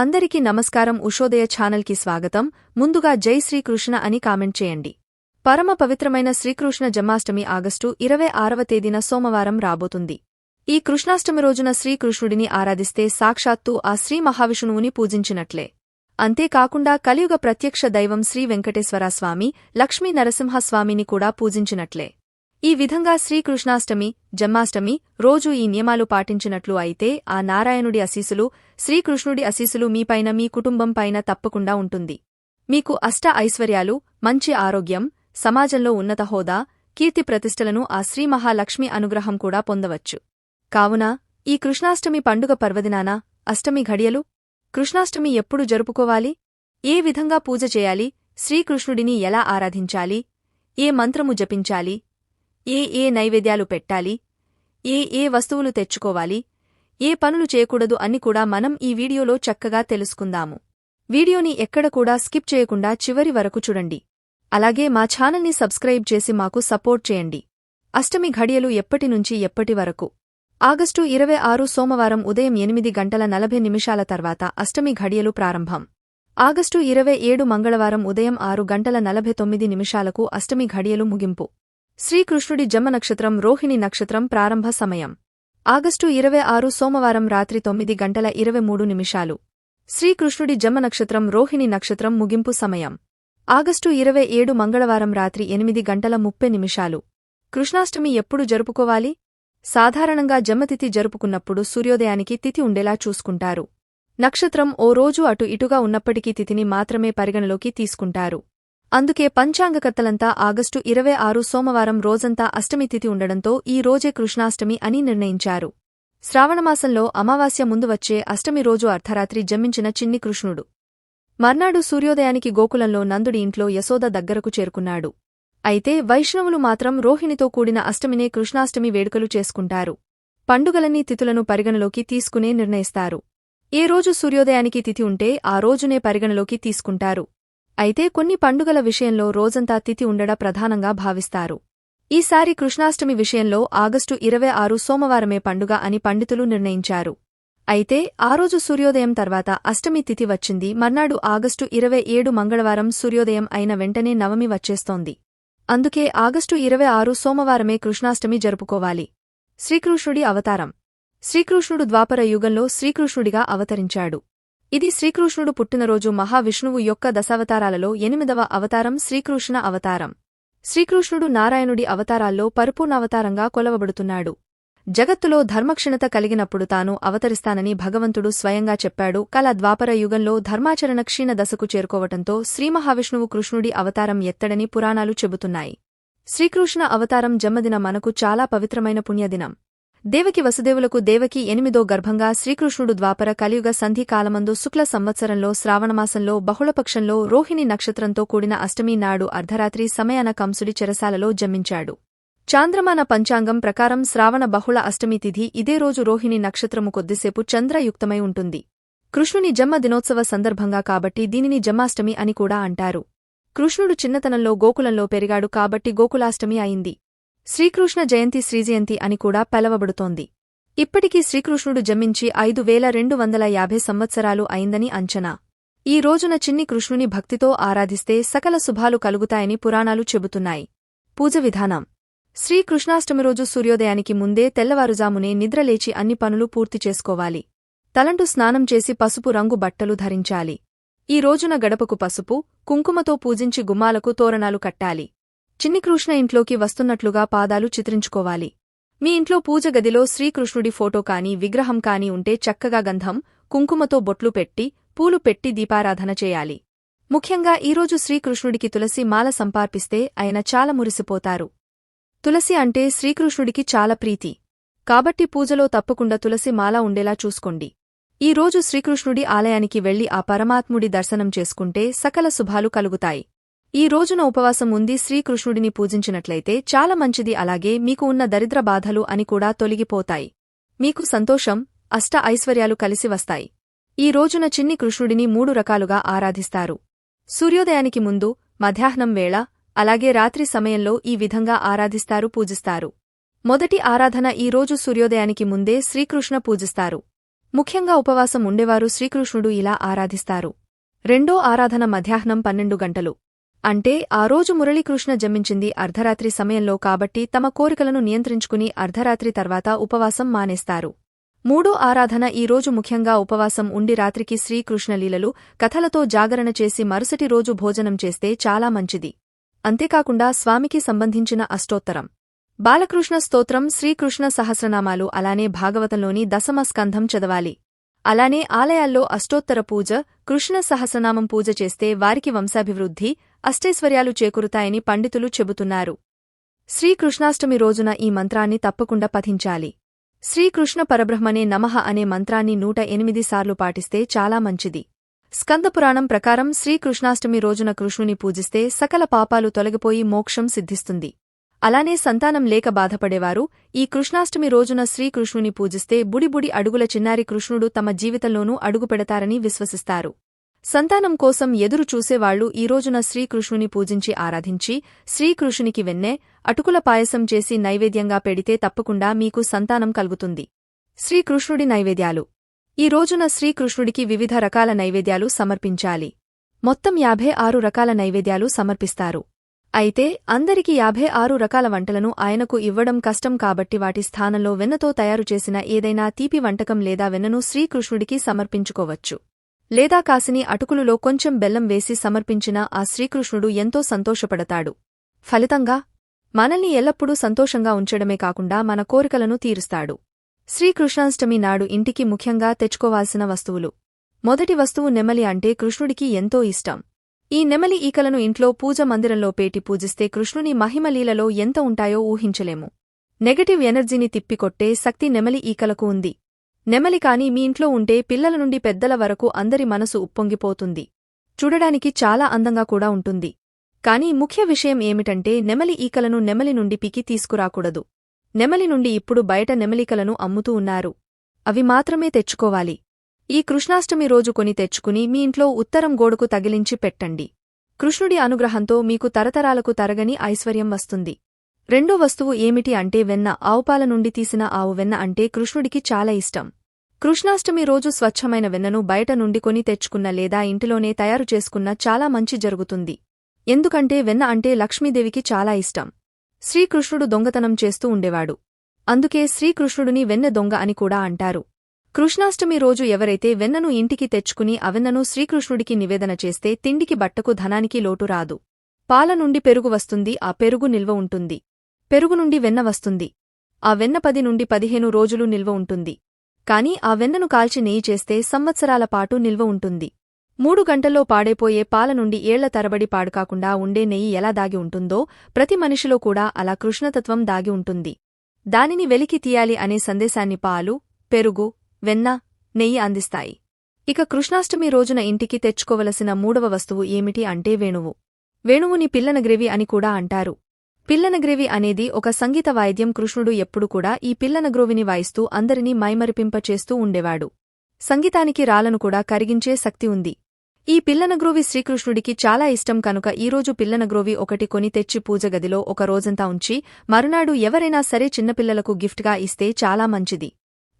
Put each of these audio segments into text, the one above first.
అందరికీ నమస్కారం. ఉషోదయ ఛానల్కి స్వాగతం. ముందుగా జై శ్రీకృష్ణ అని కామెంట్ చేయండి. పరమ పవిత్రమైన శ్రీకృష్ణ జన్మాష్టమి ఆగస్టు ఇరవై ఆరవ తేదీన సోమవారం రాబోతుంది. ఈ కృష్ణాష్టమి రోజున శ్రీకృష్ణుడిని ఆరాధిస్తే సాక్షాత్తు ఆ శ్రీ మహావిష్ణువుని పూజించినట్లే. అంతేకాకుండా కలియుగ ప్రత్యక్ష దైవం శ్రీ వెంకటేశ్వరస్వామి లక్ష్మీ నరసింహస్వామిని కూడా పూజించినట్లే. ఈ విధంగా శ్రీకృష్ణాష్టమి జన్మాష్టమి రోజు ఈ నియమాలు పాటించినట్లు అయితే ఆ నారాయణుడి అశీసులు శ్రీకృష్ణుడి అశీసులు మీపైన మీ కుటుంబం పైన తప్పకుండా ఉంటుంది. మీకు అష్ట ఐశ్వర్యాలు మంచి ఆరోగ్యం సమాజంలో ఉన్నత హోదా కీర్తి ప్రతిష్టలను ఆ శ్రీ మహాలక్ష్మి అనుగ్రహం కూడా పొందవచ్చు. కావున ఈ కృష్ణాష్టమి పండుగ పర్వదినాన అష్టమి ఘడియలు కృష్ణాష్టమి ఎప్పుడు జరుపుకోవాలి? ఏ విధంగా పూజ చేయాలి? శ్రీకృష్ణుడిని ఎలా ఆరాధించాలి? ఏ మంత్రము జపించాలి? ఏ ఏ నైవేద్యాలు పెట్టాలి? ఏ ఏ వస్తువులు తెచ్చుకోవాలి? ఏ పనులు చేయకూడదు అని కూడా మనం ఈ వీడియోలో చక్కగా తెలుసుకుందాము. వీడియోని ఎక్కడ కూడా స్కిప్ చేయకుండా చివరి వరకు చూడండి. అలాగే మా ఛానల్ని సబ్స్క్రైబ్ చేసి మాకు సపోర్ట్ చేయండి. అష్టమి ఘడియలు ఎప్పటి నుంచి ఎప్పటి వరకు? ఆగస్టు ఇరవై ఆరు సోమవారం ఉదయం ఎనిమిది గంటల నలభై నిమిషాల తర్వాత అష్టమి ఘడియలు ప్రారంభం. ఆగస్టు ఇరవై ఏడు మంగళవారం ఉదయం ఆరు గంటల నలభై తొమ్మిది నిమిషాలకు అష్టమి ఘడియలు ముగింపు. శ్రీకృష్ణుడి జమ్మ నక్షత్రం రోహిణి నక్షత్రం ప్రారంభ సమయం. ఆగస్టు ఇరవై ఆరు సోమవారం రాత్రి తొమ్మిది గంటల ఇరవై మూడు నిమిషాలు. శ్రీకృష్ణుడి జమ నక్షత్రం రోహిణి నక్షత్రం ముగింపు సమయం. ఆగస్టు ఇరవై ఏడు మంగళవారం రాత్రి ఎనిమిది గంటల ముప్పై నిమిషాలు. కృష్ణాష్టమి ఎప్పుడు జరుపుకోవాలి? సాధారణంగా జమతిథి జరుపుకున్నప్పుడు సూర్యోదయానికి తిథి ఉండేలా చూసుకుంటారు. నక్షత్రం ఓ రోజు అటు ఇటుగా ఉన్నప్పటికీ తిథిని మాత్రమే పరిగణలోకి తీసుకుంటారు. అందుకే పంచాంగకర్తలంతా ఆగస్టు ఇరవై ఆరు సోమవారం రోజంతా అష్టమి తిథి ఉండడంతో ఈ రోజే కృష్ణాష్టమి అని నిర్ణయించారు. శ్రావణమాసంలో అమావాస్య ముందు వచ్చే అష్టమి రోజు అర్ధరాత్రి జమ్మించిన చిన్ని కృష్ణుడు. మర్నాడు సూర్యోదయానికి గోకులంలో నందుడి ఇంట్లో యశోద దగ్గరకు చేరుకున్నాడు. అయితే వైష్ణవులు మాత్రం రోహిణితో కూడిన అష్టమినే కృష్ణాష్టమి వేడుకలు చేసుకుంటారు. పండుగలన్నీ తిథులను పరిగణలోకి తీసుకునే నిర్ణయిస్తారు. ఏ రోజు సూర్యోదయానికి తిథి ఉంటే ఆ రోజునే పరిగణలోకి తీసుకుంటారు. అయితే కొన్ని పండుగల విషయంలో రోజంతా తిథి ఉండడ ప్రధానంగా భావిస్తారు. ఈసారి కృష్ణాష్టమి విషయంలో ఆగస్టు ఇరవై ఆరు సోమవారమే పండుగ అని పండితులు నిర్ణయించారు. అయితే ఆ రోజు సూర్యోదయం తర్వాత అష్టమి తిథి వచ్చింది. మర్నాడు ఆగస్టు ఇరవై ఏడు మంగళవారం సూర్యోదయం అయిన వెంటనే నవమి వచ్చేస్తోంది. అందుకే ఆగస్టు ఇరవై ఆరు సోమవారమే కృష్ణాష్టమి జరుపుకోవాలి. శ్రీకృష్ణుడి అవతారం. శ్రీకృష్ణుడు ద్వాపర యుగంలో శ్రీకృష్ణుడిగా అవతరించాడు. ఇది శ్రీకృష్ణుడు పుట్టినరోజు మహావిష్ణువు యొక్క దశావతారాలలో ఎనిమిదవ అవతారం శ్రీకృష్ణ అవతారం. శ్రీకృష్ణుడు నారాయణుడి అవతారాల్లో పరిపూర్ణావతారంగా కొలవబడుతున్నాడు. జగత్తులో ధర్మక్షీణత కలిగినప్పుడు తాను అవతరిస్తానని భగవంతుడు స్వయంగా చెప్పాడు. కల ద్వాపర యుగంలో ధర్మాచరణ క్షీణ దశకు చేరుకోవటంతో శ్రీమహావిష్ణువు కృష్ణుడి అవతారం ఎత్తడని పురాణాలు చెబుతున్నాయి. శ్రీకృష్ణ అవతారం జన్మదిన మనకు చాలా పవిత్రమైన పుణ్యదినం. దేవకి వసుదేవులకు దేవకి ఎనిమిదో గర్భంగా శ్రీకృష్ణుడు ద్వాపర కలియుగ సంధి కాలమందు శుక్ల సంవత్సరంలో శ్రావణమాసంలో బహుళపక్షంలో రోహిణి నక్షత్రంతో కూడిన అష్టమి నాడు అర్ధరాత్రి సమయాన కంసుడి చెరసాలలో జన్మించాడు. చాంద్రమాన పంచాంగం ప్రకారం శ్రావణ బహుళ అష్టమి తిథి ఇదే రోజు రోహిణి నక్షత్రము కొద్దిసేపు చంద్రయుక్తమై ఉంటుంది. కృష్ణుని జన్మ దినోత్సవ సందర్భంగా కాబట్టి దీనిని జన్మాష్టమి అని కూడా అంటారు. కృష్ణుడు చిన్నతనంలో గోకులంలో పెరిగాడు కాబట్టి గోకులాష్టమి అయింది. శ్రీకృష్ణ జయంతి శ్రీజయంతి అని కూడా పిలవబడుతోంది. ఇప్పటికీ శ్రీకృష్ణుడు జన్మించి ఐదు వేల రెండు వందల యాభై సంవత్సరాలు అయిందని అంచనా. ఈ రోజున చిన్ని కృష్ణుని భక్తితో ఆరాధిస్తే సకల శుభాలు కలుగుతాయని పురాణాలు చెబుతున్నాయి. పూజ విధానం. శ్రీకృష్ణాష్టమి రోజు సూర్యోదయానికి ముందే తెల్లవారుజామునే నిద్రలేచి అన్ని పనులు పూర్తి చేసుకోవాలి. తలంటు స్నానం చేసి పసుపు రంగు బట్టలు ధరించాలి. ఈ రోజున గడపకు పసుపు కుంకుమతో పూజించి గుమ్మాలకు తోరణాలు కట్టాలి. చిన్నికృష్ణ ఇంట్లోకి వస్తున్నట్లుగా పాదాలు చిత్రించుకోవాలి. మీ ఇంట్లో పూజ గదిలో శ్రీకృష్ణుడి ఫోటో కాని విగ్రహం కాని ఉంటే చక్కగా గంధం కుంకుమతో బొట్లు పెట్టి పూలు పెట్టి దీపారాధన చేయాలి. ముఖ్యంగా ఈరోజు శ్రీకృష్ణుడికి తులసి మాల సంపార్పిస్తే ఆయన చాలా మురిసిపోతారు. తులసి అంటే శ్రీకృష్ణుడికి చాలా ప్రీతి. కాబట్టి పూజలో తప్పకుండా తులసి మాల ఉండేలా చూసుకోండి. ఈ రోజు శ్రీకృష్ణుడి ఆలయానికి వెళ్ళి ఆ పరమాత్ముడి దర్శనం చేసుకుంటే సకల శుభాలు కలుగుతాయి. ఈ రోజున ఉపవాసం ఉంది శ్రీకృష్ణుడిని పూజించినట్లయితే చాలా మంచిది అలాగే మీకు ఉన్న దరిద్ర బాధలు అని కూడా తొలగిపోతాయి. మీకు సంతోషం అష్ట ఐశ్వర్యాలు కలిసి వస్తాయి. ఈ రోజున చిన్ని కృష్ణుడిని మూడు రకాలుగా ఆరాధిస్తారు. సూర్యోదయానికి ముందు మధ్యాహ్నం వేళ అలాగే రాత్రి సమయంలో ఈ విధంగా ఆరాధిస్తారు పూజిస్తారు. మొదటి ఆరాధన ఈ రోజు సూర్యోదయానికి ముందే శ్రీకృష్ణ పూజిస్తారు. ముఖ్యంగా ఉపవాసం ఉండేవారు శ్రీకృష్ణుడు ఇలా ఆరాధిస్తారు. రెండో ఆరాధన మధ్యాహ్నం పన్నెండు గంటలు. అంటే ఆ రోజు మురళీకృష్ణ జన్మించింది అర్ధరాత్రి సమయంలో కాబట్టి తమ కోరికలను నియంత్రించుకుని అర్ధరాత్రి తర్వాత ఉపవాసం మానేస్తారు. మూడో ఆరాధన ఈ రోజు ముఖ్యంగా ఉపవాసం ఉండి రాత్రికి శ్రీకృష్ణలీలలు కథలతో జాగరణ చేసి మరుసటి రోజు భోజనం చేస్తే చాలా మంచిది. అంతేకాకుండా స్వామికి సంబంధించిన అష్టోత్తరం. బాలకృష్ణ స్తోత్రం శ్రీకృష్ణ సహస్రనామాలు అలానే భాగవతంలోని దశమ స్కంధం చదవాలి. అలానే ఆలయాల్లో అష్టోత్తర పూజ కృష్ణ సహస్రనామం పూజ చేస్తే వారికి వంశాభివృద్ధి అష్టైశ్వర్యాలు చేకూరుతాయని పండితులు చెబుతున్నారు. శ్రీకృష్ణాష్టమి రోజున ఈ మంత్రాన్ని తప్పకుండా పఠించాలి. శ్రీకృష్ణ పరబ్రహ్మనే నమః అనే మంత్రాన్ని నూట ఎనిమిది సార్లు పాటిస్తే చాలా మంచిది. స్కందపురాణం ప్రకారం శ్రీకృష్ణాష్టమి రోజున కృష్ణుని పూజిస్తే సకల పాపాలు తొలగిపోయి మోక్షం సిద్ధిస్తుంది. అలానే సంతానం లేక బాధపడేవారు. ఈ కృష్ణాష్టమి రోజున శ్రీకృష్ణుని పూజిస్తే బుడిబుడి అడుగుల చిన్నారి కృష్ణుడు తమ జీవితంలోనూ అడుగుపెడతారని విశ్వసిస్తారు. సంతానం కోసం ఎదురు చూసేవాళ్ళు ఈ రోజున శ్రీకృష్ణుని పూజించి ఆరాధించి శ్రీకృష్ణునికి వెన్నె అటుకుల పాయసం చేసి నైవేద్యంగా పెడితే తప్పకుండా మీకు సంతానం కలుగుతుంది. శ్రీకృష్ణుడి నైవేద్యాలు. ఈ రోజున శ్రీకృష్ణుడికి వివిధ రకాల నైవేద్యాలు సమర్పించాలి. మొత్తం యాభై ఆరు రకాల నైవేద్యాలు సమర్పిస్తారు. అయితే అందరికి యాభై ఆరు రకాల వంటలను ఆయనకు ఇవ్వడం కష్టం కాబట్టి వాటి స్థానంలో వెన్నతో తయారు చేసిన ఏదైనా తీపి వంటకం లేదా వెన్నను శ్రీకృష్ణుడికి సమర్పించుకోవచ్చు. లేదా కాసిని అటుకులులో కొంచెం బెల్లం వేసి సమర్పించిన ఆ శ్రీకృష్ణుడు ఎంతో సంతోషపడతాడు. ఫలితంగా మనల్ని ఎల్లప్పుడూ సంతోషంగా ఉంచడమే కాకుండా మన కోరికలను తీరుస్తాడు. శ్రీకృష్ణాష్టమి నాడు ఇంటికి ముఖ్యంగా తెచ్చుకోవాల్సిన వస్తువులు. మొదటి వస్తువు నెమలి అంటే కృష్ణుడికి ఎంతో ఇష్టం. ఈ నెమలి ఈకలను ఇంట్లో పూజ మందిరంలో పేటి పూజిస్తే కృష్ణుని మహిమలీలలో ఎంత ఉంటాయో ఊహించలేము. నెగటివ్ ఎనర్జీని తిప్పికొట్టే శక్తి నెమలి ఈకలకు ఉంది. నెమలి కాని మీ ఇంట్లో ఉంటే పిల్లల నుండి పెద్దల వరకు అందరి మనసు ఉప్పొంగిపోతుంది. చూడడానికి చాలా అందంగా కూడా ఉంటుంది. కాని ముఖ్య విషయం ఏమిటంటే నెమలి ఈకలను నెమలి నుండి పికి తీసుకురాకూడదు. నెమలి నుండి ఇప్పుడు బయట నెమలికలను అమ్ముతూ ఉన్నారు. అవి మాత్రమే తెచ్చుకోవాలి. ఈ కృష్ణాష్టమి రోజు కొని తెచ్చుకుని మీ ఇంట్లో ఉత్తరం గోడకు తగిలించి పెట్టండి. కృష్ణుడి అనుగ్రహంతో మీకు తరతరాలకు తరగని ఐశ్వర్యం వస్తుంది. రెండో వస్తువు ఏమిటి అంటే వెన్న. ఆవుపాల నుండి తీసిన ఆవు వెన్న అంటే కృష్ణుడికి చాలా ఇష్టం. కృష్ణాష్టమి రోజు స్వచ్ఛమైన వెన్నను బయట నుండి కొని తెచ్చుకున్న లేదా ఇంటిలోనే తయారు చేసుకున్న చాలా మంచి జరుగుతుంది. ఎందుకంటే వెన్న అంటే లక్ష్మీదేవికి చాలా ఇష్టం. శ్రీకృష్ణుడు దొంగతనం చేస్తూ ఉండేవాడు. అందుకే శ్రీకృష్ణుడిని వెన్న దొంగ అని కూడా అంటారు. కృష్ణాష్టమి రోజు ఎవరైతే వెన్నను ఇంటికి తెచ్చుకుని అవెన్నను శ్రీకృష్ణుడికి నివేదన చేస్తే తిండికి బట్టకు ధనానికి లోటు రాదు. పాల నుండి పెరుగు వస్తుంది ఆ పెరుగు నిల్వ ఉంటుంది. పెరుగు నుండి వెన్న వస్తుంది. ఆ వెన్న పది నుండి పదిహేను రోజులు నిల్వ ఉంటుంది. కాని ఆ వెన్నను కాల్చి నెయ్యి చేస్తే సంవత్సరాల పాటు నిల్వ ఉంటుంది. మూడు గంటల్లో పాడైపోయే పాల నుండి ఏళ్ళ తరబడి పాడుకాకుండా ఉండే నెయ్యి ఎలా దాగి ఉంటుందో ప్రతి మనిషిలో కూడా అలా కృష్ణతత్వం దాగి ఉంటుంది. దానిని వెలికి తీయాలి అనే సందేశాన్ని పాలు పెరుగు వెన్న నెయ్యి అందిస్తాయి. ఇక కృష్ణాష్టమి రోజున ఇంటికి తెచ్చుకోవలసిన మూడవ వస్తువు ఏమిటి అంటే వేణువు. వేణువుని పిల్లనగ్రేవి అని కూడా అంటారు. పిల్లనగ్రేవి అనేది ఒక సంగీత వాయిద్యం కృష్ణుడు ఎప్పుడు కూడా ఈ పిల్లనగ్రోవిని వాయిస్తూ అందరినీ మైమరిపింపచేస్తూ ఉండేవాడు. సంగీతానికి రాలను కూడా కరిగించే శక్తి ఉంది. ఈ పిల్లనగ్రోవి శ్రీకృష్ణుడికి చాలా ఇష్టం కనుక ఈరోజు పిల్లనగ్రోవి ఒకటి కొని తెచ్చి పూజగదిలో ఒక రోజంతా ఉంచి మరునాడు ఎవరైనా సరే చిన్నపిల్లలకు గిఫ్ట్గా ఇస్తే చాలా మంచిది.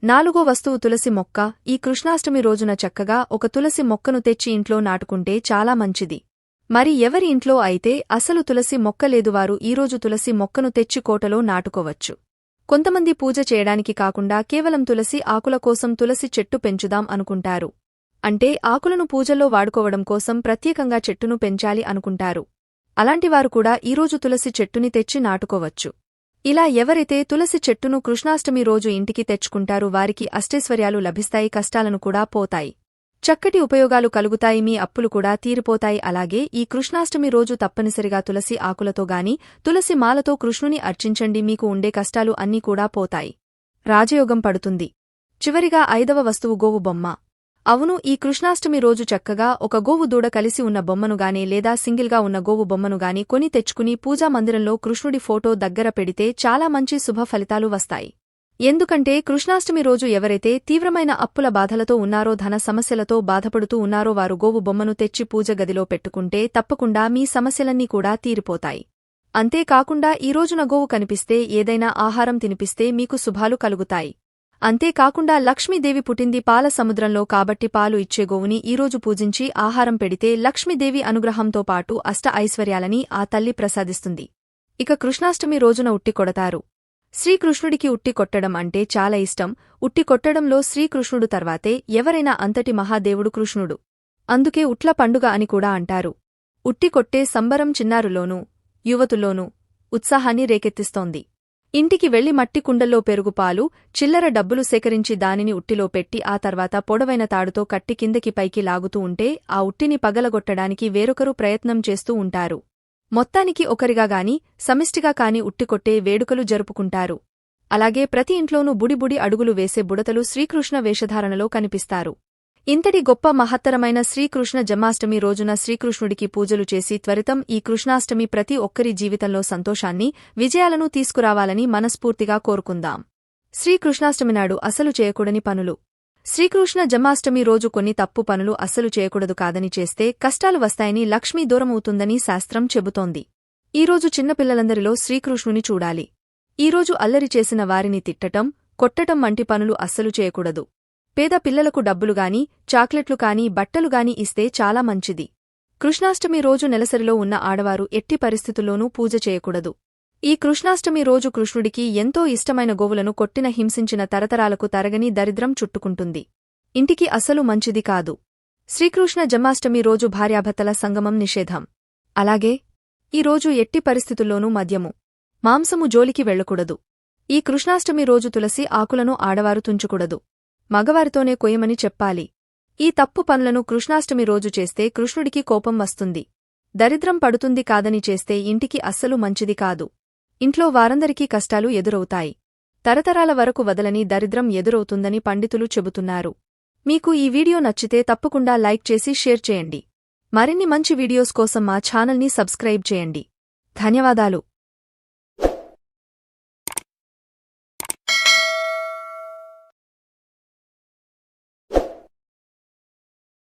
నాలుగో వస్తువు తులసి మొక్క. ఈ కృష్ణాష్టమి రోజున చక్కగా ఒక తులసి మొక్కను తెచ్చి ఇంట్లో నాటుకుంటే చాలా మంచిది. మరి ఎవరి ఇంట్లో అయితే అసలు తులసి మొక్క లేదువారు ఈరోజు తులసి మొక్కను తెచ్చి కోటలో నాటుకోవచ్చు. కొంతమంది పూజ చేయడానికి కాకుండా కేవలం తులసి ఆకుల కోసం తులసి చెట్టు పెంచుదాం అనుకుంటారు. అంటే ఆకులను పూజల్లో వాడుకోవడం కోసం ప్రత్యేకంగా చెట్టును పెంచాలి అనుకుంటారు. అలాంటివారు కూడా ఈరోజు తులసి చెట్టుని తెచ్చి నాటుకోవచ్చు. ఇలా ఎవరైతే తులసి చెట్టును కృష్ణాష్టమి రోజు ఇంటికి తెచ్చుకుంటారు వారికి అష్టైశ్వర్యాలు లభిస్తాయి కష్టాలను కూడా పోతాయి. చక్కటి ఉపయోగాలు కలుగుతాయి మీ అప్పులు కూడా తీరిపోతాయి. అలాగే ఈ కృష్ణాష్టమి రోజు తప్పనిసరిగా తులసి ఆకులతో గాని తులసి మాలతో కృష్ణుని అర్చించండి మీకు ఉండే కష్టాలు అన్నీ కూడా పోతాయి. రాజయోగం పడుతుంది. చివరిగా ఐదవ వస్తువు గోవు బొమ్మ. అవును ఈ కృష్ణాష్టమి రోజు చక్కగా ఒక గోవు దూడ కలిసి ఉన్న బొమ్మనుగాని లేదా సింగిల్గా ఉన్న గోవు బొమ్మనుగాని కొని తెచ్చుకుని పూజా మందిరంలో కృష్ణుడి ఫోటో దగ్గర పెడితే చాలా మంచి శుభ ఫలితాలు వస్తాయి. ఎందుకంటే కృష్ణాష్టమి రోజు ఎవరైతే తీవ్రమైన అప్పుల బాధలతో ఉన్నారో ధన సమస్యలతో బాధపడుతూ ఉన్నారో వారు గోవు బొమ్మను తెచ్చి పూజ గదిలో పెట్టుకుంటే తప్పకుండా మీ సమస్యలన్నీ కూడా తీరిపోతాయి. అంతేకాకుండా ఈ రోజున గోవు కనిపిస్తే ఏదైనా ఆహారం తినిపిస్తే మీకు శుభాలు కలుగుతాయి. అంతేకాకుండా లక్ష్మీదేవి పుట్టింది పాల సముద్రంలో కాబట్టి పాలు ఇచ్చే గోవుని ఈరోజు పూజించి ఆహారం పెడితే లక్ష్మీదేవి అనుగ్రహంతో పాటు అష్ట ఐశ్వర్యాలని ఆ తల్లి ప్రసాదిస్తుంది. ఇక కృష్ణాష్టమి రోజున ఉట్టి కొడతారు. శ్రీకృష్ణుడికి ఉట్టి కొట్టడం అంటే చాలా ఇష్టం. ఉట్టి కొట్టడంలో శ్రీకృష్ణుడు తర్వాతే ఎవరైనా అంతటి మహాదేవుడు కృష్ణుడు. అందుకే ఉట్ల పండుగ అని కూడా అంటారు. ఉట్టి కొట్టే సంబరం చిన్నారులోనూ యువతులోనూ ఉత్సాహాన్ని రేకెత్తిస్తోంది. ఇంటికి వెళ్ళి మట్టి కుండల్లో పెరుగుపాలు చిల్లర డబ్బులు సేకరించి దానిని ఉట్టిలో పెట్టి ఆ తర్వాత పొడవైన తాడుతో కట్టి కిందకి పైకి లాగుతూ ఉంటే ఆ ఉట్టిని పగలగొట్టడానికి వేరొకరు ప్రయత్నం చేస్తూ ఉంటారు. మొత్తానికి ఒకరిగా గాని సమిష్టిగా కాని ఉట్టికొట్టే వేడుకలు జరుపుకుంటారు. అలాగే ప్రతి ఇంట్లోనూ బుడిబుడి అడుగులు వేసే బుడతలు శ్రీకృష్ణ వేషధారణలో కనిపిస్తారు. ఇంతటి గొప్ప మహత్తరమైన శ్రీకృష్ణ జన్మాష్టమి రోజున శ్రీకృష్ణుడికి పూజలు చేసి త్వరితం ఈ కృష్ణాష్టమి ప్రతి ఒక్కరి జీవితంలో సంతోషాన్ని విజయాలను తీసుకురావాలని మనస్ఫూర్తిగా కోరుకుందాం. శ్రీకృష్ణాష్టమి నాడు అసలు చేయకూడని పనులు. శ్రీకృష్ణ జన్మాష్టమి రోజు కొన్ని తప్పు పనులు అస్సలు చేయకూడదు కాదని చేస్తే కష్టాలు వస్తాయని లక్ష్మీ దూరమవుతుందని శాస్త్రం చెబుతోంది. ఈరోజు చిన్నపిల్లలందరిలో శ్రీకృష్ణుని చూడాలి. ఈరోజు అల్లరి చేసిన వారిని తిట్టటం కొట్టటం వంటి పనులు అస్సలు చేయకూడదు. పేద పిల్లలకు డబ్బులుగాని చాక్లెట్లుకాని బట్టలుగాని ఇస్తే చాలా మంచిది. కృష్ణాష్టమి రోజు నెలసరిలో ఉన్న ఆడవారు ఎట్టి పరిస్థితుల్లోనూ పూజ చేయకూడదు. ఈ కృష్ణాష్టమి రోజు కృష్ణుడికి ఎంతో ఇష్టమైన గోవులను కొట్టిన హింసించిన తరతరాలకు తరగని దరిద్రం చుట్టుకుంటుంది. ఇంటికి అసలు మంచిది కాదు. శ్రీకృష్ణ జన్మాష్టమి రోజు భార్యాభర్తల సంగమం నిషేధం. అలాగే ఈ రోజు ఎట్టి పరిస్థితుల్లోనూ మద్యము. మాంసము జోలికి వెళ్ళకూడదు ఈ కృష్ణాష్టమి రోజు తులసి ఆకులను ఆడవారు తుంచుకూడదు. మగవారితోనే కొయ్యమని చెప్పాలి. ఈ తప్పు పనులను కృష్ణాష్టమి రోజు చేస్తే కృష్ణుడికి కోపం వస్తుంది. దరిద్రం పడుతుంది కాదని చేస్తే ఇంటికి అస్సలు మంచిది కాదు. ఇంట్లో వారందరికీ కష్టాలు ఎదురవుతాయి. తరతరాల వరకు వదలని దరిద్రం ఎదురవుతుందని పండితులు చెబుతున్నారు. మీకు ఈ వీడియో నచ్చితే తప్పకుండా లైక్ చేసి షేర్ చేయండి. మరిన్ని మంచి వీడియోస్ కోసం మా ఛానల్ని సబ్స్క్రైబ్ చేయండి. ధన్యవాదాలు.